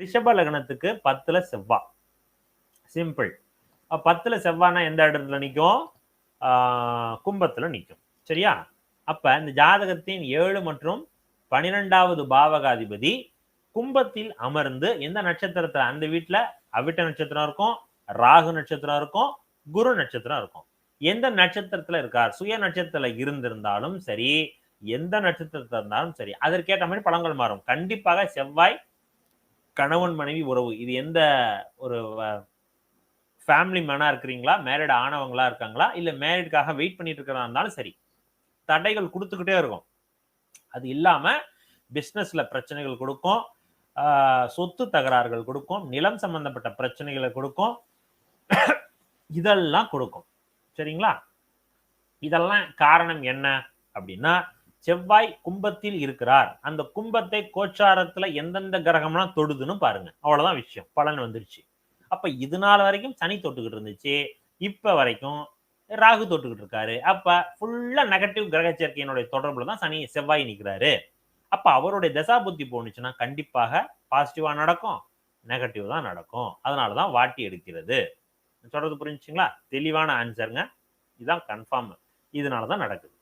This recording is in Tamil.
ரிஷப லக்னத்துக்கு பத்துல செவ்வா. சிம்பிள் பத்துல செவ்வானா எந்த இடத்துல நிற்கும் கும்பத்துல நிற்கும் சரியா? அப்ப இந்த ஜாதகத்தின் ஏழு மற்றும் பனிரெண்டாவது பாவகாதிபதி கும்பத்தில் அமர்ந்து எந்த நட்சத்திரத்துல? அந்த வீட்டுல அவிட்ட நட்சத்திரம் இருக்கும் ராகு நட்சத்திரம் இருக்கும் குரு நட்சத்திரம் இருக்கும். எந்த நட்சத்திரத்துல இருக்கார்? சுய நட்சத்திரத்துல இருந்திருந்தாலும் சரி எந்த நட்சத்திரத்துல இருந்தாலும் சரி அதற்கேற்ற மாதிரி பழங்கள் மாறும். கண்டிப்பாக செவ்வாய் கணவன் மனைவி உறவு இது எந்த ஒரு ஃபேமிலி மேனா இருக்கிறீங்களா? மேரிட் ஆனவங்களா இருக்காங்களா? இல்ல மேரிடுக்காக வெயிட் பண்ணிட்டு இருக்கிறதா இருந்தாலும் சரி தடைகள் கொடுத்துக்கிட்டே இருக்கும். அது இல்லாம பிஸ்னஸ்ல பிரச்சனைகள் கொடுக்கும் சொத்து தகராறுகள் கொடுக்கும் நிலம் சம்பந்தப்பட்ட பிரச்சனைகளை கொடுக்கும் இதெல்லாம் கொடுக்கும். சரிங்களா? இதெல்லாம் காரணம் என்ன அப்படின்னா செவ்வாய் கும்பத்தில் இருக்கிறார். அந்த கும்பத்தை கோச்சாரத்துல எந்தெந்த கிரகம்லாம் தொடுதுன்னு பாருங்க. அவ்வளவுதான் விஷயம். பலன் வந்துருச்சு. அப்ப இது நாள் வரைக்கும் சனி தொட்டுக்கிட்டு இருந்துச்சு. இப்ப வரைக்கும் ராகு தொட்டுக்கிட்டு இருக்காரு. அப்ப ஃபுல்லா நெகட்டிவ் கிரக சேர்க்கையினுடைய தொடர்புல தான் சனி செவ்வாய் நிற்கிறாரு அப்ப அவருடைய தசா புத்தி போணுச்சுன்னா கண்டிப்பாக பாசிட்டிவா நடக்கும். நெகட்டிவ் தான் நடக்கும். அதனாலதான் வாட்டி எடுக்கிறது. சொல்றது புரிஞ்சுங்களா தெளிவான ஆன்சருங்க இதுதான் கன்ஃபார்ம் இதனால தான் நடக்குது.